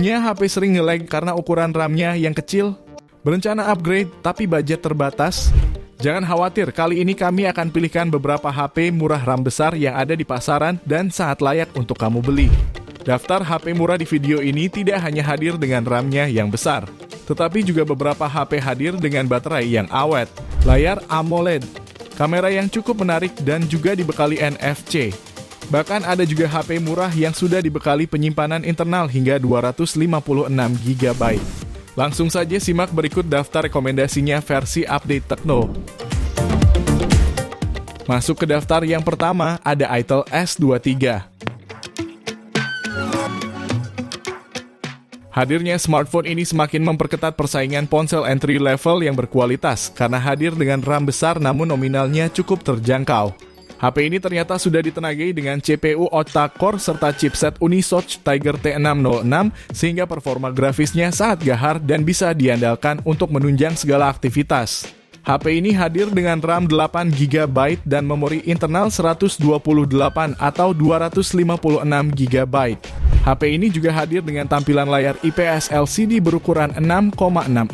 Punya HP sering nge-lag karena ukuran RAM-nya yang kecil? Berencana upgrade tapi budget terbatas? Jangan khawatir, kali ini kami akan pilihkan beberapa HP murah RAM besar yang ada di pasaran dan sangat layak untuk kamu beli. Daftar HP murah di video ini tidak hanya hadir dengan RAM-nya yang besar, tetapi juga beberapa HP hadir dengan baterai yang awet, layar AMOLED, kamera yang cukup menarik dan juga dibekali NFC. Bahkan ada juga HP murah yang sudah dibekali penyimpanan internal hingga 256 GB. Langsung saja simak berikut daftar rekomendasinya versi update Tekno. Masuk ke daftar yang pertama ada Itel S23. Hadirnya smartphone ini semakin memperketat persaingan ponsel entry level yang berkualitas karena hadir dengan RAM besar namun nominalnya cukup terjangkau. HP ini ternyata sudah ditenagai dengan CPU octa-core serta chipset Unisoc Tiger T606 sehingga performa grafisnya sangat gahar dan bisa diandalkan untuk menunjang segala aktivitas. HP ini hadir dengan RAM 8 GB dan memori internal 128 atau 256 GB. HP ini juga hadir dengan tampilan layar IPS LCD berukuran 6,6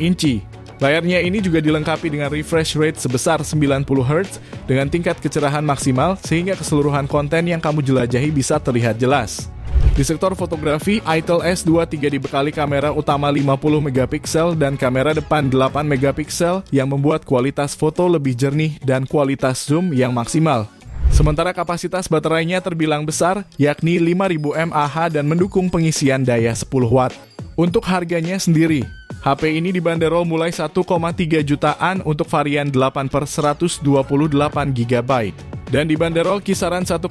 inci. Layarnya ini juga dilengkapi dengan refresh rate sebesar 90 Hz dengan tingkat kecerahan maksimal sehingga keseluruhan konten yang kamu jelajahi bisa terlihat jelas. Di sektor fotografi, Itel S23 dibekali kamera utama 50 megapiksel dan kamera depan 8 megapiksel yang membuat kualitas foto lebih jernih dan kualitas zoom yang maksimal. Sementara kapasitas baterainya terbilang besar, yakni 5000 mAh dan mendukung pengisian daya 10 watt. Untuk harganya sendiri, HP ini dibanderol mulai 1,3 jutaan untuk varian 8 per 128 GB dan dibanderol kisaran 1,5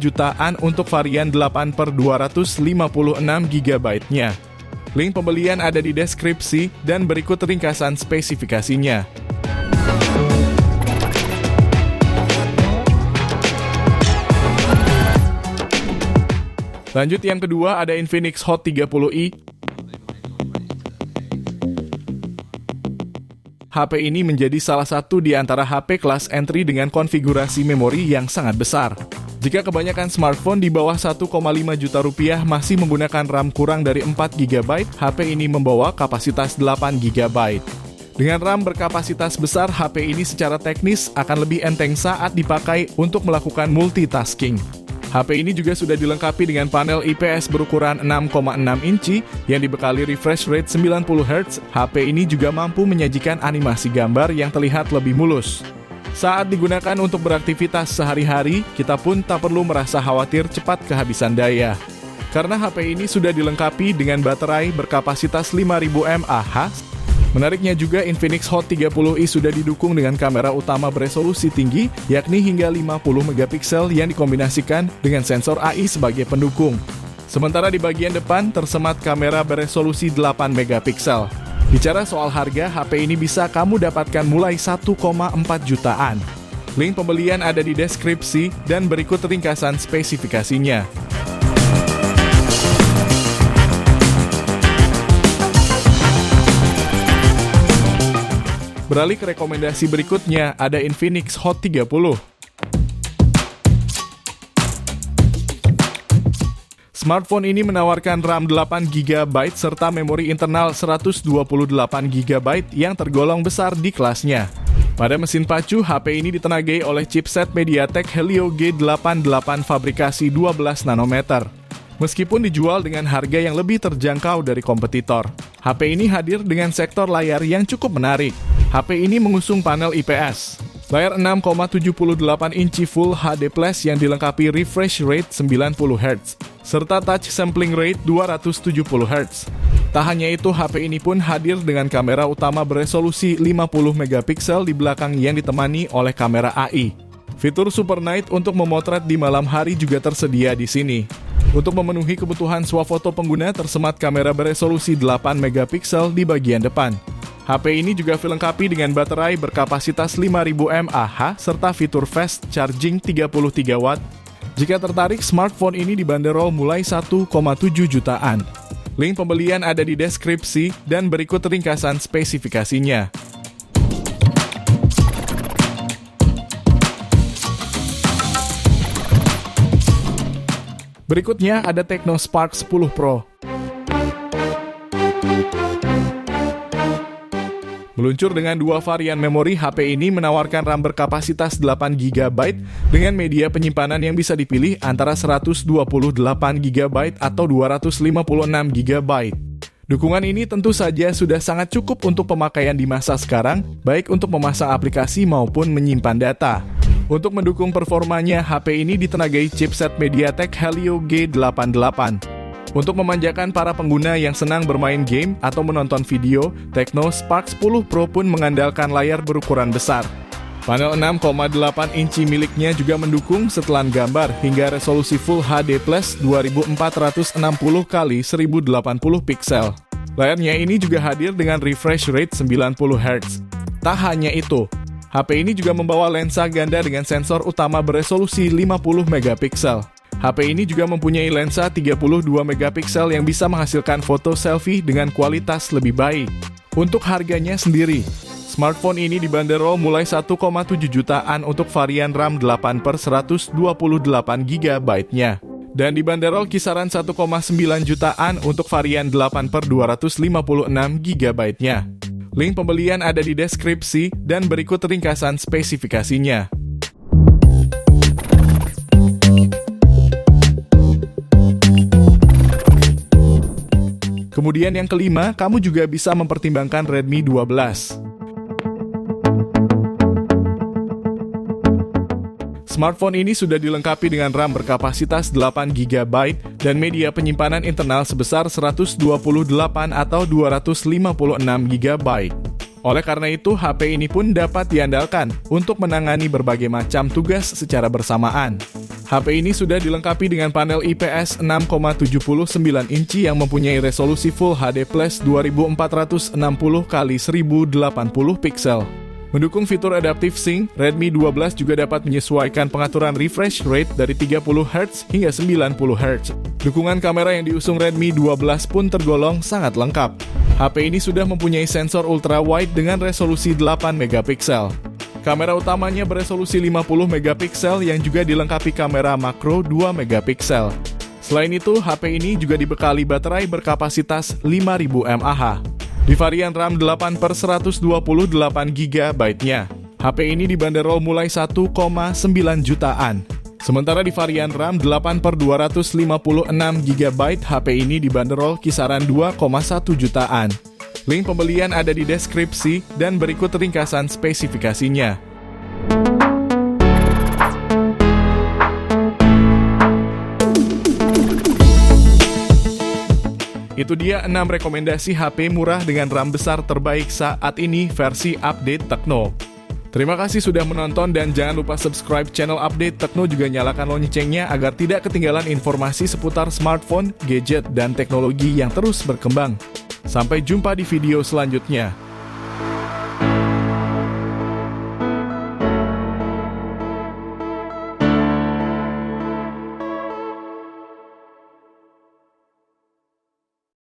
jutaan untuk varian 8 per 256 GB-nya. Link pembelian ada di deskripsi dan berikut ringkasan spesifikasinya. Lanjut yang kedua ada Infinix Hot 30i HP ini menjadi salah satu di antara HP kelas entry dengan konfigurasi memori yang sangat besar. Jika kebanyakan smartphone di bawah 1,5 juta rupiah masih menggunakan RAM kurang dari 4 GB, HP ini membawa kapasitas 8 GB. Dengan RAM berkapasitas besar, HP ini secara teknis akan lebih enteng saat dipakai untuk melakukan multitasking. HP ini juga sudah dilengkapi dengan panel IPS berukuran 6,6 inci yang dibekali refresh rate 90 Hz. HP ini juga mampu menyajikan animasi gambar yang terlihat lebih mulus. Saat digunakan untuk beraktivitas sehari-hari, kita pun tak perlu merasa khawatir cepat kehabisan daya. Karena HP ini sudah dilengkapi dengan baterai berkapasitas 5000 mAh Menariknya juga Infinix Hot 30i sudah didukung dengan kamera utama beresolusi tinggi yakni hingga 50 megapiksel yang dikombinasikan dengan sensor AI sebagai pendukung. Sementara di bagian depan tersemat kamera beresolusi 8 megapiksel. Bicara soal harga, HP ini bisa kamu dapatkan mulai 1,4 jutaan. Link pembelian ada di deskripsi dan berikut ringkasan spesifikasinya. Beralih ke rekomendasi berikutnya, ada Infinix Hot 30. Smartphone ini menawarkan RAM 8 GB serta memori internal 128 GB yang tergolong besar di kelasnya. Pada mesin pacu, HP ini ditenagai oleh chipset MediaTek Helio G88 fabrikasi 12 nanometer. Meskipun dijual dengan harga yang lebih terjangkau dari kompetitor, HP ini hadir dengan sektor layar yang cukup menarik. HP ini mengusung panel IPS. Layar 6,78 inci Full HD Plus yang dilengkapi refresh rate 90 Hz, serta touch sampling rate 270 Hz. Tak hanya itu, HP ini pun hadir dengan kamera utama beresolusi 50 megapiksel di belakang yang ditemani oleh kamera AI. Fitur Super Night untuk memotret di malam hari juga tersedia di sini. Untuk memenuhi kebutuhan swafoto pengguna tersemat kamera beresolusi 8 megapiksel di bagian depan. HP ini juga dilengkapi dengan baterai berkapasitas 5000 mAh serta fitur fast charging 33 watt. Jika tertarik, smartphone ini dibanderol mulai 1,7 jutaan. Link pembelian ada di deskripsi dan berikut ringkasan spesifikasinya. Berikutnya ada Tecno Spark 10 Pro. Meluncur dengan dua varian memori, HP ini menawarkan RAM berkapasitas 8 GB dengan media penyimpanan yang bisa dipilih antara 128 GB atau 256 GB. Dukungan ini tentu saja sudah sangat cukup untuk pemakaian di masa sekarang, baik untuk memasang aplikasi maupun menyimpan data. Untuk mendukung performanya, HP ini ditenagai chipset MediaTek Helio G88. Untuk memanjakan para pengguna yang senang bermain game atau menonton video, Tecno Spark 10 Pro pun mengandalkan layar berukuran besar. Panel 6,8 inci miliknya juga mendukung setelan gambar hingga resolusi Full HD Plus 2460 x 1080 pixel. Layarnya ini juga hadir dengan refresh rate 90 Hz. Tak hanya itu, HP ini juga membawa lensa ganda dengan sensor utama beresolusi 50 megapiksel. HP ini juga mempunyai lensa 32 megapiksel yang bisa menghasilkan foto selfie dengan kualitas lebih baik. Untuk harganya sendiri, smartphone ini dibanderol mulai 1,7 jutaan untuk varian RAM 8 per 128 GB-nya. Dan dibanderol kisaran 1,9 jutaan untuk varian 8 per 256 GB-nya. Link pembelian ada di deskripsi dan berikut ringkasan spesifikasinya. Kemudian yang kelima, kamu juga bisa mempertimbangkan Redmi 12. Smartphone ini sudah dilengkapi dengan RAM berkapasitas 8 GB dan media penyimpanan internal sebesar 128 atau 256 GB. Oleh karena itu, HP ini pun dapat diandalkan untuk menangani berbagai macam tugas secara bersamaan. HP ini sudah dilengkapi dengan panel IPS 6,79 inci yang mempunyai resolusi Full HD Plus 2460 x 1080 pixel. Mendukung fitur Adaptive Sync, Redmi 12 juga dapat menyesuaikan pengaturan refresh rate dari 30 Hz hingga 90 Hz. Dukungan kamera yang diusung Redmi 12 pun tergolong sangat lengkap. HP ini sudah mempunyai sensor ultra wide dengan resolusi 8 megapiksel. Kamera utamanya beresolusi 50 megapiksel yang juga dilengkapi kamera makro 2 megapiksel. Selain itu, HP ini juga dibekali baterai berkapasitas 5000 mAh. Di varian RAM 8 per 128 GB-nya, HP ini dibanderol mulai 1,9 jutaan. Sementara di varian RAM 8 per 256 GB, HP ini dibanderol kisaran 2,1 jutaan. Link pembelian ada di deskripsi dan berikut ringkasan spesifikasinya. Itu dia 6 rekomendasi HP murah dengan RAM besar terbaik saat ini versi update Tekno. Terima kasih sudah menonton dan jangan lupa subscribe channel update Tekno juga nyalakan loncengnya agar tidak ketinggalan informasi seputar smartphone, gadget, dan teknologi yang terus berkembang. Sampai jumpa di video selanjutnya.